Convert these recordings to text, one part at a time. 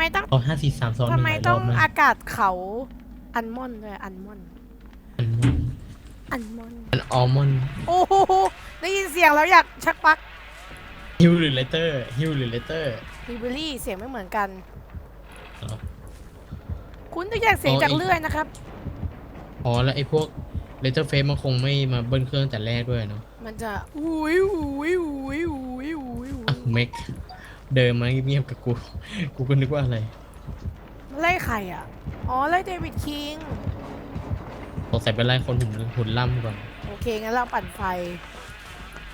มต้องเอาห้าสี่สามสองหทำนึ่งไมหลายรต้อองบนะอากาศเขาอันมอนด้วยอันมอนอันมอนอันมอนอันอัลมอนด์โอ้โหได้ยินเสียงแล้วอยากชักปลักฮิวหรือเลเตอร์ฮิวหรือเลเตอร์ฮิเบอรี่เสียงไม่เหมือนกันอ๋อคุณต้องแยกเสียงอ๋อจากอีกเลื่อยนะครับอ๋อแล้วไอ้พวกเลเตอร์เฟสมันคงไม่มาเบิ้ลเครื่องแต่แรกด้วยเนาะมันจะอุ้ยอุ้ยอุ้ยอุ้ยอุ้ยอุ้อะยเมก เดินมาเงียบๆกับกู กูก็นึกว่าอะไรไล่ใครอะ อ๋อ ไล่เดวิดคิง สงสัยเป็นไล่คนหุ่นหุ่นล่ำก่อน โอเค งั้นเราปั่นไฟ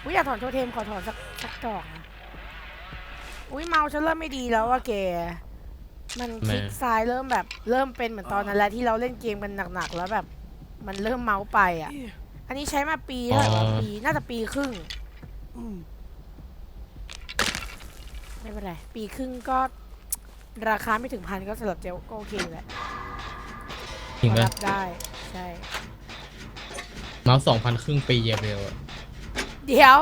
อุ้ยอยากถอนโทเทมขอถอนสักสักดอกนะอุ้ยเมาส์ฉันเริ่มไม่ดีแล้วอะแก มันคลิกซ้ายเริ่มแบบ เริ่มเป็นเหมือนตอนนั้นแหละที่เราเล่นเกมกันหนักๆแล้วแบบ มันเริ่มเมาส์ไปอะอันนี้ใช้มาปีเท่าไหร่วะปี น่าจะปีครึ่ง ไม่เป็นไร ปีครึ่งก็ราคาไม่ถึงพันก็สำหรับเจลก็โอเคอยู่แหละจริงพอปะรับได้ ใช่ เมาส์สองพันครึ่งปีอะเบลอะเดี๋ยว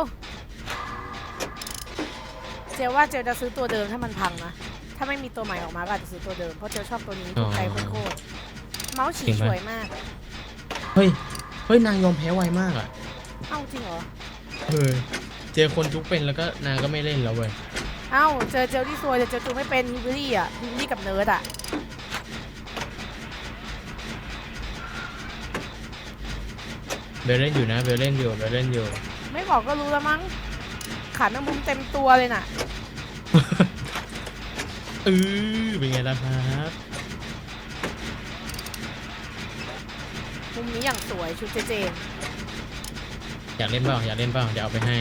เจลว่าเจลจะซื้อตัวเดิมถ้ามันพังนะ ถ้าไม่มีตัวใหม่ออกมาก็อาจจะซื้อตัวเดิม เพราะเจลชอบตัวนี้ถูกใจโคตรๆเมาส์ฉีสวยมาก เฮ้ย เฮ้ย นางยอมแพ้ไวมากอะเอ้าจริงเหรอ เออ เจอคนจุกเป็นแล้วก็นางก็ไม่เล่นแล้วเว้ย เอ้าเจอเจลที่ซวยแต่เจลจูไม่เป็นฮิบิลี่อะฮิบิลี่กับเนิร์ดอะเบลเล่นอยู่นะเบลเล่นอยู่เบลเล่นอยู่ ไม่บอกก็รู้แล้วมั้งขาแมงมุมเต็มตัวเลยน่ะเออเป็นไงล่ะครับมุมนี้อย่างสวยชุดเจเจนอยากเล่นเปล่าอยากเล่นเปล่าเดี๋ยวเอาไปให้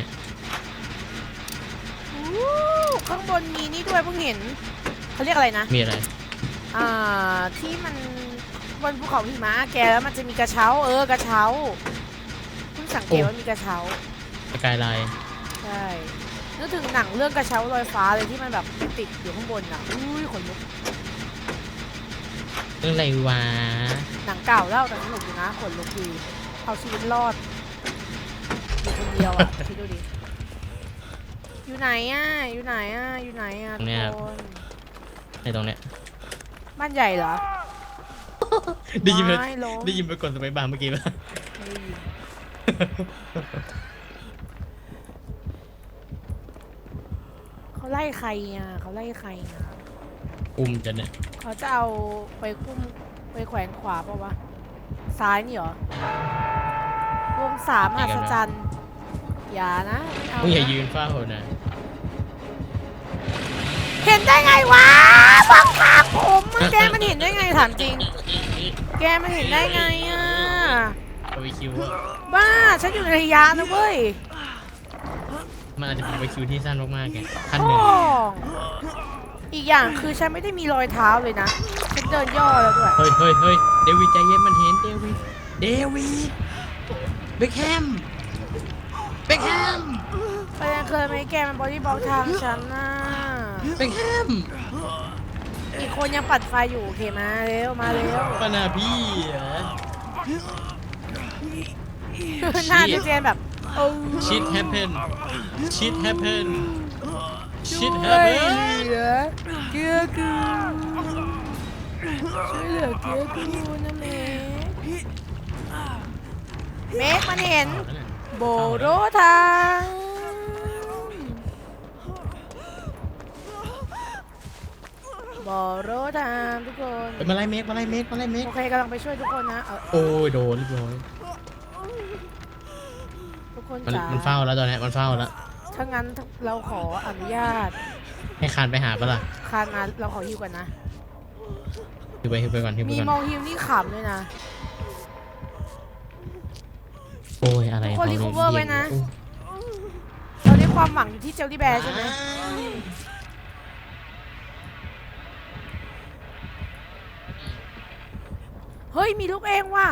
อู้ ข้างบนมีนี่ด้วยเพิ่งเห็นเขาเรียกอะไรนะ มีอะไรอ่าที่มันบนภูเขาหิมะแกแล้วมันจะมีกระเช้า เออกระเช้าเพิ่งสังเกตโอ้ว่ามีกระเช้าสกายไลน์ใช่นึกถึงหนังเรื่องกระเช้าลอยฟ้าเลยที่มันแบบติดอยู่ข้างบนอะอุ้ยขนลุกเรื่องอะไรวะหนังเก่าแล้วแต่สนุกอยู่นะขนลุกดีเอาชีวิตรอดอยู่คนเดียวอะคิดดูดิ อยู่ไหนอะ อยู่ไหนอะ อยู่ไหนอะทุกคนในตรงเนี้ยบ้านใหญ่เหรอ ได้ยินไหมไม่ลง ได้ยินไปกดสไปบาร์เมื่อกี้ป่ะไม่ได้ยินเขาไล่ใครอะเขาไล่ใครอะอุ้มจะเนี่ยเขาจะเอาไปคุ้มไปแขวนขวาปะวะ ซ้ายนี่เหรอ วงสามอัศจรรย์ อย่านะไม่เอามึงอย่านะยืนเฝ้านะเห็นได้ไงวะบังคับผมอะแกมันเห็นได้ไงถามจริง แกมันเห็นได้ไงอะ บาร์บีคิวอะบ้าฉันอยู่ในระยะนะเว้ยมันอาจจะเป็นบาร์บีคิวที่สั้นมากๆไงขั้นหโอ้นึ่งอีกอย่างคือฉันไม่ได้มีรอยเท้าเลยนะฉันเดินย่อแล้วด้วยเฮ้ยเฮ้ยเฮ้ยเดวิดใจเย็นมันเห็นเดวิดเดวิดเบคแฮมเบ คแฮมประเด็นคือไม่แกมันบอดี้บล็อกทางฉันน่ะเบคแฮมอีกคนยังปัดไฟอยู่โอเคมาเร็วมาเร็วปานาพี่เหรอหน้าพี่เจนแบบโอ้ชิดแฮปเพนชิดแฮปเพนชิดแฮช่ปวยเพเหนลือเกื้อกูลช่วยเหลือเกื้อกูลนะเมกเมกมันเห็น โบโรทางโบโรทางทุกคนไปมาไล่เมกมาไล่เมกมาไล่เมกโอเคกำลังไปช่วยทุกคนนะเออโอ้ยโดนเรียบร้อยทุกคนมันจ๋ามันเฝ้าแล้วตอนเนี้ยมันเฝ้าแล้ว ถ้างั้นเราขออนุญาตให้คานไปหาปะล่ะคานมาเราขอฮิวก่อนนะฮิวไปฮิวไปก่อนฮิวไปมีก่อนมองฮิวนี่ขำด้วยนะ อ้ยอะไรทุกคนเขา recover ไว้นะอู้เราได้ความหวังอยู่ที่เจลลี่แบร์ใช่ไหมเฮ้ย มีลูกเองว่ะ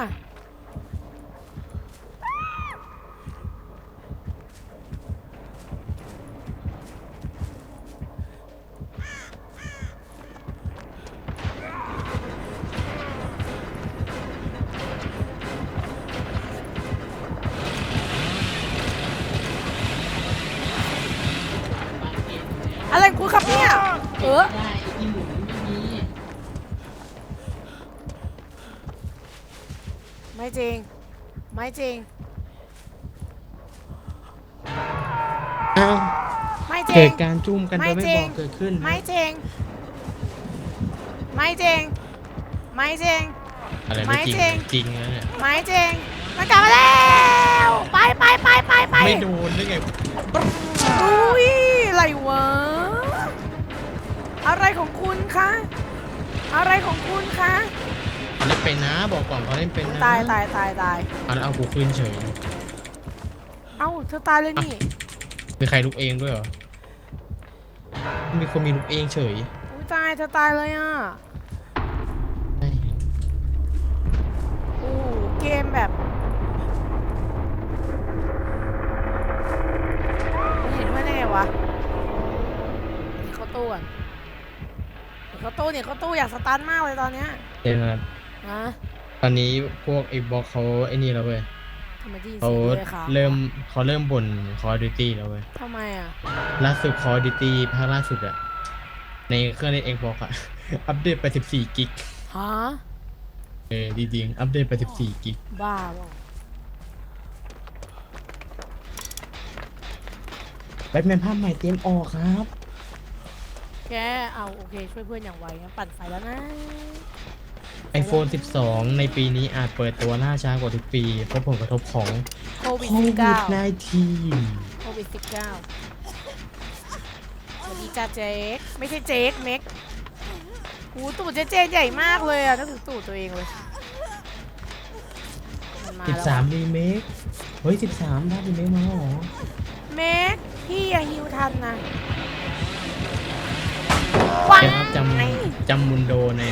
ครับเนี่ย เออไม่จริง ไม่จริงไม่จเหริงการจุ่มกันโดยไม่ไม่บง อกเกิดขึ้นไม่จริง ไม่จริง ไม่จริงไม่จริงจริงเยไม่จริง มันกลับมาแล้ว ไปไปไปไปไปไม่โดนได้ไง อุ้ยอะไรวะ อะไรของคุณคะ อะไรของคุณคะเขาเล่นเป็นนะบอกก่อนเขาเล่นเป็นนะตายตายตายตายเอาแล้วเอากูขึ้นเฉยเอ้าเธอตายเลยนี่มีใครลุกเองด้วยเหรอมีคนมีลุกเองเฉยอุ้ยตายเธอตายเลยอะใช่โอ้เกมแบบมันเห็นเพื่อนได้ไงวะหนีเข้าตู้ก่อนหนี เข้าตู้หนีเข้าตู้อยากสตันมากเลยตอนเนี้ยเดี๋ยวนะครับฮะตอนนี้พวกไอ้บล็อกเขาไอ้นี่แล้วเว้ยทำไมได้ยินเขาเสียงเลยค่ะเริ่มเขาเริ่มบ่นคอร์ดิตี้แล้วเว้ยทำไมอะล่าสุดคอร์ดิตี้ภาคล่าสุดอะในเครื่องในเอ็กบอกอะ อัปเดตไป 14 กิกฮะเออจริงๆอัปเดตไป 14 กิกบ้าเปล่าแบทแมนภาพใหม่เตรียมออกครับ แกเอาโอเค ช่วยเพื่อนอย่างไวงั้นปั่นไฟแล้วนะ iPhone 12 ในปีนี้อาจเปิดตัวล่าช้ากว่าทุกปี เพราะผลกระทบของโควิดโควิด 19 19 โควิด19สวัสดีจ้าเจ๊กไม่ใช่เจ๊กเม็กหูตูดเจ๊เจใหญ่มากเลยอะนึกถึงตูดตัวเองเลยมันมาแล้วอะ13 รีเมค เฮ้ย 13ได้รีเมคมาแล้วเหรอ เม็กพี่อย่าฮิวทันนะ ว้าเดี๋ยวครับจยำจำมุนโดใน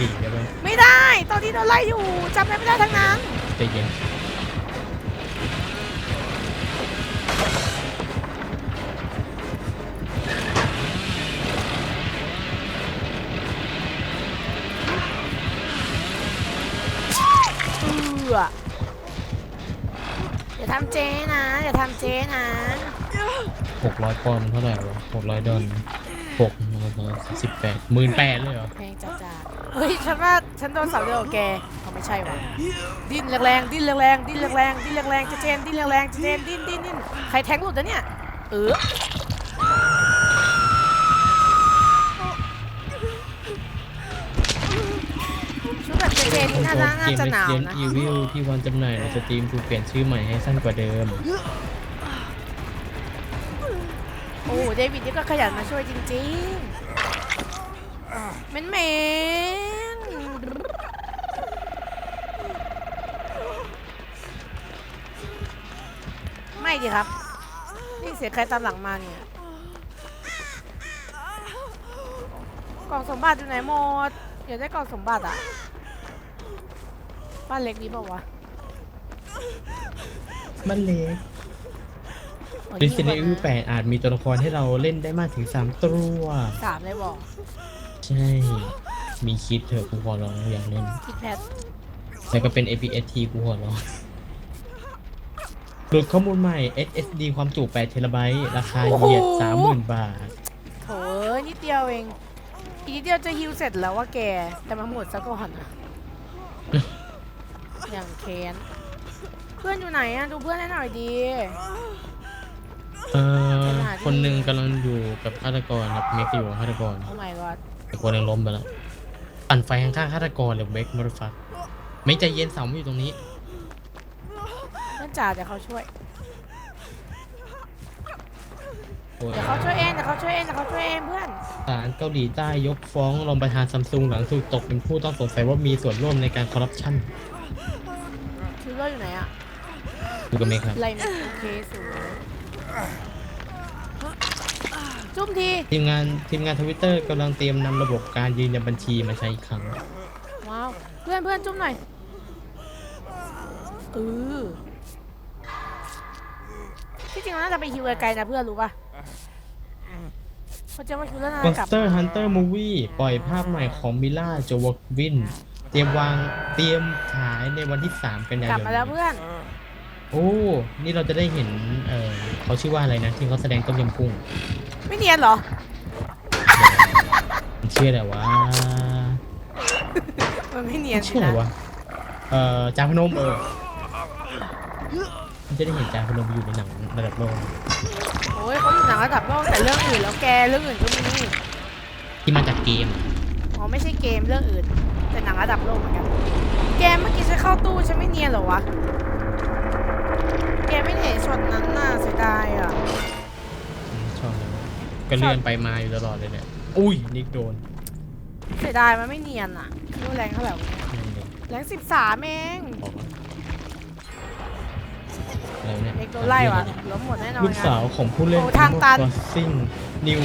ลีกได้ไหมไม่ได้ ตอนที่โดนไล่อยู่จำอะไรไม่ได้ทั้งนั้น ใจเย็นเอืออย่าทำเจ๊นะ อย่าทำเจ๊นะ600ปอนด์เท่าไหร่วะ600ดอลหก สิบแปดหมื่นแปดเลยเหรอเพลงจ้าจ้าเฮ้ยฉันว่าฉันโดนเสาเดียวกับแกเขาไม่ใช่วะดิ้นแรงๆดิ้นแรงๆดิ้นแรงๆดิ้นแรงๆเจเจนดิ้นแรงๆเจเจนดิ้นดิ้นดิ้นใครแทงหลุดนะเนี่ยเออชุดแบบเจเจนนี่น่าจะน่าเกมจะหนาว Resident นะ Evil ที่วันจำหน่ายในสตรีมถูกเปลี่ยนชื่อใหม่ให้สั้นกว่าเดิม เดวิดนี่ก็ขยันมาช่วยจริงๆเหม็นเหม็นไม่ดีครับ นี่เสียใครตามหลังมาเนี่ย กล่องสมบัติอยู่ไหนหมดอยากได้กล่องสมบัติอะ บ้านเล็กนี้เปล่าวะ มันเล็ก อ๋อ Resident ยิ่ง Evil กว่านะ8อาจมีตัวละครให้เราเล่นได้มากถึง3ตัวสามเลยบอกใช่ มีคิดเถอะกูขอร้องอยากเล่นคิดแพทแล้วก็เป็น APS-T กูขอร้องหลุดข้อมูลใหม่ SSD ความจุ8เทราไบต์ราคาเหยียด30,000 บาทโถเอ้ยนิดเดียวเอง อีกนิดเดียวจะฮิวเสร็จแล้วว่าแก แต่มาหมดซะก่อนอะอย่างแค้นเพื่อนอยู่ไหนอะดูเพื่อนให้หน่อยดี เออคนหนึ่งกำลังอยู่กับฆาตกรครับเมกอยู่กับฆาตกรโอ้ my god อีกคนหนึ่งล้มไปแล้วปั่นไฟข้างๆฆาตกรเลยเบกมอร์ฟักไม่ใจเย็นเสาไม่อยู่ตรงนี้เพื่อนจ่าเดี๋ยวเขาช่วยโอ้ยเดี๋ยวเขาช่วยเองเดี๋ยวเขาช่วยเองเดี๋ยวเขาช่วยเองเพื่อน ศาลเกาหลีใต้ยกฟ้องรองประธานซัมซุงหลังถูกตกเป็นผู้ต้องสงสัยว่ามีส่วนร่วมในการคอร์รัปชันคิวเลอร์อยู่ไหนอะดูกับเมกครับไรเนี่ยโอเคสูง จุ่มที ทีมงานทีมงานทวิตเตอร์กำลังเตรียมนำระบบการยืนยันบัญชีมาใช้อีกครั้ง ว้าว เพื่อนเพื่อนจุ่มหน่อยเออที่จริงเราน่าจะไปฮิวไกลๆนะเพื่อนรู้ป่ะเขาจะว่าคิวเลอร์น่าจะกลับ Monster Hunter Movie ปล่อยภาพใหม่ของมิล่าโจววิน เตรียมวางเตรียมฉายในวันที่ 3 กันยายนกลับมาแล้วเพื่อน โอ้ นี่เราจะได้เห็นเออ เขาชื่อว่าอะไรนะที่เขาแสดงต้มยำกุ้งไม่เนียนเหรอมันชื่ออะไรวะมันไม่เนียนชื่ออะไรวะเอ่อจาพนมเออมันจะได้เห็นจาพนมอยู่ในหนังระดับโลกโอ้ยเขาอยู่หนังระดับโลกแต่เรื่องอื่นแล้วแกเรื่องอื่นก็มีที่มาจากเกมอ๋อไม่ใช่เกมเรื่องอื่น แต่หนังระดับโลกเหมือนกัน แกเมื่อกี้ฉันเข้าตู้ฉันไม่เนียนเหรอวะแกไม่เห็นช็อตนั้นน่ะเสียดายอะอืมชอบเลยก็เลื่อนไปมาอยู่ตลอดเลยเนี่ย อุ้ยนิกโดนเสียดายมันไม่เนียนอะดูแรงเท่าไหร่วะเนี่ยนั่นเลยแรงสิบสามเองบอกว่าอะไรเนี่ยเด็กโดนไล่ว่ะล้มหมดแน่นอนลูกสาวของผู้เล่น โอ้ทางตันคอสซิ่งนิว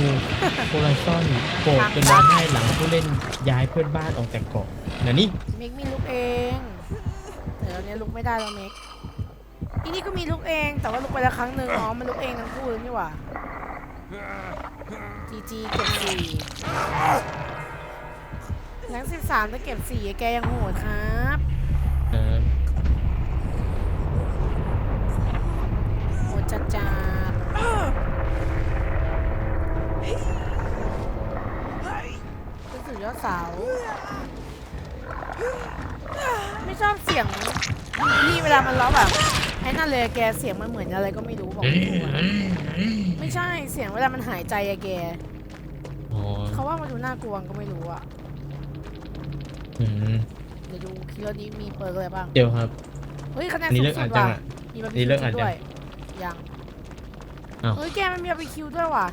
โฮไรซอนโกรธทางจตันนร้องไห้หลังผู้เล่นย้ายเพื่อนบ้านออกจากเกาะนะนี่ เมกมีลูกเองแต่ตอนนี้ลุกไม่ได้แล้วเมก อีนี่ก็มีลูกเอง แต่ว่าลุกไปแล้วครั้งหนึ่งอ๋อมันลุกเองทั้งคู่เลยนี่หว่าจีจีเก็บสี่แรงสิบสามจะเก็บสี่แกยังโหดครับเออโหดจัดจัดรู้สึกยอดเสาไม่ชอบเสียงพี่เวลามันร้องแบบไอ้นั่นเลยแกเสียงมันเหมือนอะไรก็ไม่รู้บอกไม่ถูกอะไม่ใช่เสียงเวลามันหายใจอะแกอ๋อเขาว่ามันดูน่ากลัวก็ไม่รู้อะอืมเดี๋ยวดูคิโลนี้มีเปิร์กอะไรบ้างเดี๋ยวครับเฮ้ยคะแนนอันนี้สูเลิงกสุอ่านดจังว่ะอะมีบาร์นี่บีเลิคิกอ่านวด้วยยังอ้าว เฮ้ยแกมันมีบาร์บีคิวด้วยว่ะ